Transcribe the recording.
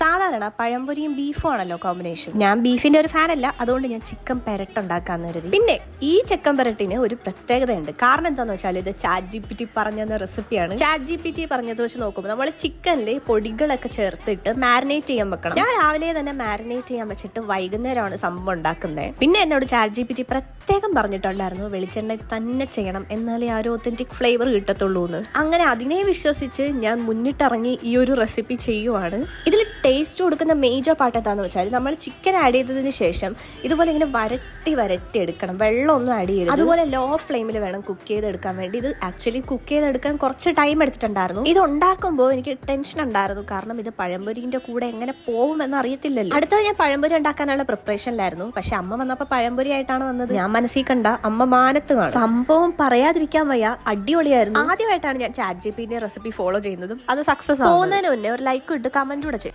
സാധാരണ പഴംപൊരിയും ബീഫും ആണല്ലോ കോമ്പിനേഷൻ ഞാൻ ബീഫിന്റെ ഒരു ഫാൻ അല്ല അതുകൊണ്ട് ഞാൻ ചിക്കൻ പെരട്ട് ഉണ്ടാക്കാന്ന് കരുതി. പിന്നെ ഈ ചിക്കൻ പെരട്ടിന് ഒരു പ്രത്യേകതയുണ്ട്. കാരണം എന്താന്ന് വെച്ചാൽ ഇത് ചാറ്റ് ജി പി ടി പറഞ്ഞ റെസിപ്പിയാണ് ചാറ്റ് ജി പി ടി പറഞ്ഞത് വെച്ച് നോക്കുമ്പോൾ നമ്മൾ ചിക്കനിൽ പൊടികളൊക്കെ ചേർത്തിട്ട് മാരിനേറ്റ് ചെയ്യാൻ വെക്കണം. ഞാൻ രാവിലെ തന്നെ മാരിനേറ്റ് ചെയ്യാൻ വെച്ചിട്ട് വൈകുന്നേരമാണ് സംഭവം ഉണ്ടാക്കുന്നത് പിന്നെ എന്നോട് ചാറ്റ് ജി പി ടി പ്രത്യേകം പറഞ്ഞിട്ടുണ്ടായിരുന്നു വെളിച്ചെണ്ണ തന്നെ ചെയ്യണം എന്നാലേ ആ ഒരു ഒത്തന്റിക് ഫ്ലേവർ കിട്ടത്തുള്ളൂ എന്ന് അങ്ങനെ അതിനെ വിശ്വസിച്ച് ഞാൻ മുന്നിട്ടിറങ്ങി ഈ ഒരു റെസിപ്പി ചെയ്യുവാണ്. ഇതിൽ ടേസ്റ്റ് കൊടുക്കുന്ന മേജർ പാർട്ട് എന്താണെന്ന് വെച്ചാൽ നമ്മൾ ചിക്കൻ ആഡ് ചെയ്തതിന് ശേഷം ഇതുപോലെ ഇങ്ങനെ വരട്ടി വരട്ടി എടുക്കണം. വെള്ളമൊന്നും ആഡ് ചെയ്യരുത്. അതുപോലെ ലോ ഫ്ലെയിമിൽ വേണം കുക്ക് ചെയ്തെടുക്കാൻ വേണ്ടി. ഇത് ആക്ച്വലി കുക്ക് ചെയ്തെടുക്കാൻ കുറച്ച് ടൈം എടുത്തിട്ടുണ്ടായിരുന്നു. ഇത് ഉണ്ടാക്കുമ്പോൾ എനിക്ക് ടെൻഷൻ ഉണ്ടായിരുന്നു. കാരണം ഇത് പഴംപൊരിന്റെ കൂടെ എങ്ങനെ പോകുമെന്ന് അറിയത്തില്ലല്ലോ. അടുത്തത് ഞാൻ പഴംപൊരി ഉണ്ടാക്കാനുള്ള പ്രിപ്പറേഷനിലായിരുന്നു പക്ഷെ അമ്മ വന്നപ്പോൾ പഴംപൊരി ആയിട്ടാണ് വന്നത്. ഞാൻ മനസ്സിൽ കണ്ട അമ്മ മാനത്ത് കാണും. സംഭവം പറയാതിരിക്കാൻ വയ്യ. അടിപൊളിയായിരുന്നു. ആദ്യമായിട്ടാണ് ഞാൻ ചാറ്റ് ജി പിന്നെ റെസിപ്പി ഫോളോ ചെയ്യുന്നതും. അത് സക്സസ് ആവുന്നതിന് മുന്നേ ഒരു ലൈക്ക് ഇട്ട് കമന്റ് കൂടെ ചെയ്യും.